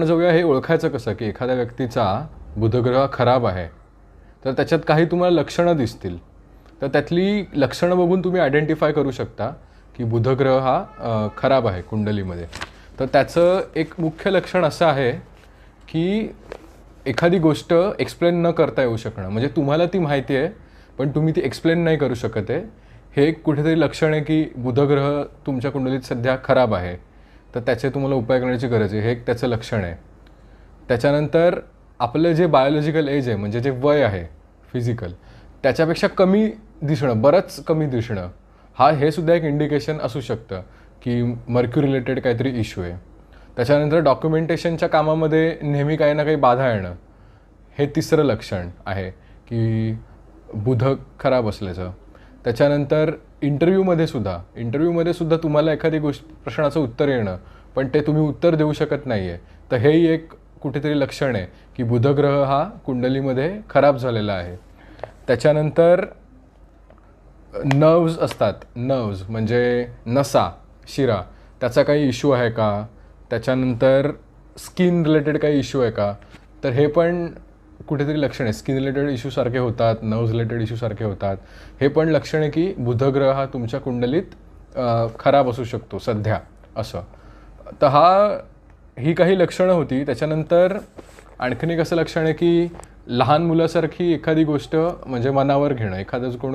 आपण जाऊया हे ओळखायचं कसं की एखाद्या व्यक्तीचा बुधग्रह खराब आहे तर त्याच्यात काही तुम्हाला लक्षणं दिसतील. तर त्यातली लक्षणं बघून तुम्ही आयडेंटिफाय करू शकता की बुधग्रह हा खराब आहे कुंडलीमध्ये. तर त्याचं एक मुख्य लक्षण असं आहे की एखादी गोष्ट एक्सप्लेन न करता येऊ शकणं. म्हणजे तुम्हाला ती माहिती आहे पण तुम्ही ती एक्सप्लेन नाही करू शकत आहे. हे एक कुठेतरी लक्षण आहे की बुधग्रह तुमच्या कुंडलीत सध्या खराब आहे. तर त्याचे तुम्हाला उपाय करण्याची गरज आहे. हे एक त्याचं लक्षण आहे. त्याच्यानंतर आपलं जे बायोलॉजिकल एज आहे म्हणजे जे वय आहे फिजिकल त्याच्यापेक्षा कमी दिसणं बरंच कमी दिसणं हा हे सुद्धा एक इंडिकेशन असू शकतं की मर्क्यू रिलेटेड काहीतरी इश्यू आहे. त्याच्यानंतर डॉक्युमेंटेशनच्या कामामध्ये नेहमी काही ना काही बाधा येणं हे तिसरं लक्षण आहे की बुध खराब असल्याचं. त्याच्यानंतर इंटरव्ह्यूमध्ये सुद्धा इंटरव्ह्यूमध्ये सुद्धा तुम्हाला एखादी गोष्ट प्रश्नाचं उत्तर येणं पण ते तुम्ही उत्तर देऊ शकत नाही आहे तर हेही एक कुठेतरी लक्षण आहे की बुधग्रह हा कुंडलीमध्ये खराब झालेला आहे. त्याच्यानंतर नर्व्ज असतात नर्व्ज म्हणजे नसा शिरा त्याचा काही इश्यू आहे का? त्याच्यानंतर स्किन रिलेटेड काही इश्यू आहे का? तर हे पण कुठेतरी लक्षण आहे स्किन रिलेटेड इश्यू सारखे होतात नर्व्ह रिलेटेड इश्यू सारखे होतात. हे पण लक्षण आहे की बुधग्रह हा तुमच्या कुंडलीत खराब असू शकतो सध्या असं. तर हा ही काही लक्षणं होती. त्याच्यानंतर आणखीन एक असं लक्षण आहे की लहान मुलासारखी एखादी गोष्ट म्हणजे मनावर घेणं. एखादंच कोण